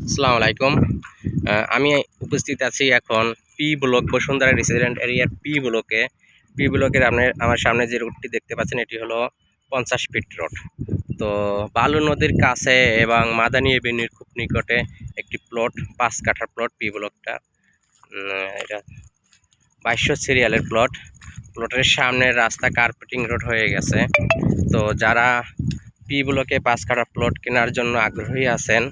আসসালামু আলাইকুম। আমি উপস্থিত আছি এখন পি ব্লক বসুন্ধরা রেসিডেন্ট এরিয়ার পি ব্লকে পি ব্লকের আপনার, আমার সামনে যে রোডটি দেখতে পাচ্ছেন, এটি হলো পঞ্চাশ ফিট রোড তো বালু নদীর কাছে এবং মাদানী এভিনিউর খুব নিকটে একটি প্লট পাঁচ কাঠার প্লট পি ব্লকটা এটা বাইশশো সিরিয়ালের প্লট প্লটের সামনে রাস্তা কার্পেটিং রোড হয়ে গেছে। তো যারা পি ব্লকে পাঁচ কাঠা প্লট কেনার জন্য আগ্রহী আছেন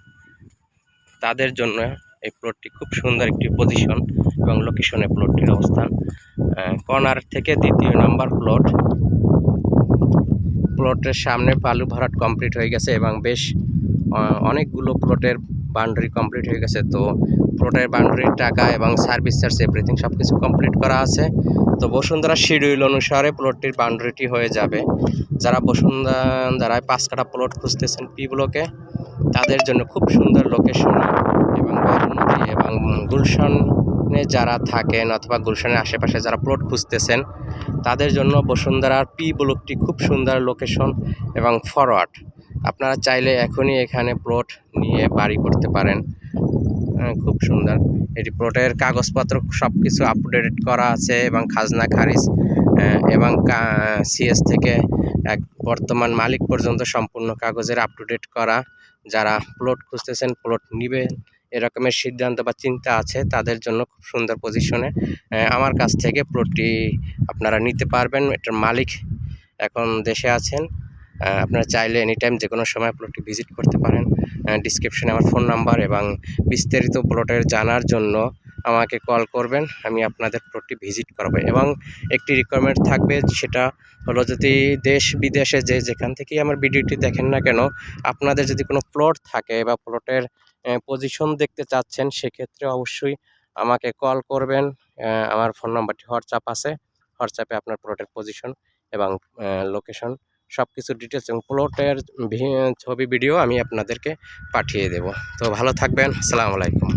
তাদের জন্য এই প্লটটি খুব সুন্দর একটি পজিশন এবং লোকেশনে প্লটটির অবস্থান। কর্নার থেকে দ্বিতীয় নাম্বার প্লট প্লটের সামনে বালু ভরাট কমপ্লিট হয়ে গেছে এবং বেশ অনেকগুলো প্লটের বাউন্ডারি কমপ্লিট হয়ে গেছে। তো প্লটের বাউন্ডারির টাকা এবং সার্ভিস চার্জ এভরিথিং সব কিছু কমপ্লিট করা আছে। তো বসুন্ধরা শিডিউল অনুসারে প্লটটির বাউন্ডারিটি হয়ে যাবে। যারা বসুন্ধরায় পাঁচ কাটা প্লট খুঁজতেছেন পি ব্লকে তাদের জন্য খুব সুন্দর লোকেশন এবং নদী এবং গুলশানে যারা থাকেন অথবা গুলশানের আশেপাশে যারা প্লট খুঁজতেছেন, তাদের জন্য বসুন্ধরার পি ব্লকটি খুব সুন্দর লোকেশন এবং ফরওয়ার্ড আপনারা চাইলে এখনই এখানে প্লট নিয়ে বাড়ি করতে পারেন। খুব সুন্দর। এটি প্লটের কাগজপত্র সব কিছু আপডেট করা আছে এবং খাজনা খারিজ এবং সিএস থেকে এক বর্তমান মালিক পর্যন্ত সম্পূর্ণ কাগজের আপ টু ডেট করা। যারা প্লট খুঁজতেছেন প্লট নিবে এরকমের সিদ্ধান্ত বা চিন্তা আছে, তাদের জন্য খুব সুন্দর পজিশনে আমার কাছ থেকে প্লটটি আপনারা নিতে পারবেন। এটার মালিক এখন দেশে আছেন। আপনারা চাইলে এনি টাইম যে কোনো সময় প্লটটি ভিজিট করতে পারেন। ডিসক্রিপশনে আমার ফোন নাম্বার এবং বিস্তারিত প্লটের জানার জন্য আমাকে কল করবেন, আমি আপনাদের প্লটটি ভিজিট করব। এবং একটি রিকোয়ারমেন্ট থাকবে সেটা হলো যদি দেশ বিদেশে যে যেখান থেকেই আমার ভিডিওটি দেখেন না কেন, আপনাদের যদি কোনো প্লট থাকে বা প্লটের পজিশন দেখতে চাচ্ছেন, সেক্ষেত্রে অবশ্যই আমাকে কল করবেন। আমার ফোন নাম্বারটি হোয়াটসঅ্যাপ আছে। হোয়াটসঅ্যাপে আপনার প্লটের পজিশন এবং লোকেশন সব কিছু ডিটেলস এবং প্লটের ছবি ভিডিও আমি আপনাদেরকে পাঠিয়ে দেব। তো ভালো থাকবেন। আসসালামু আলাইকুম।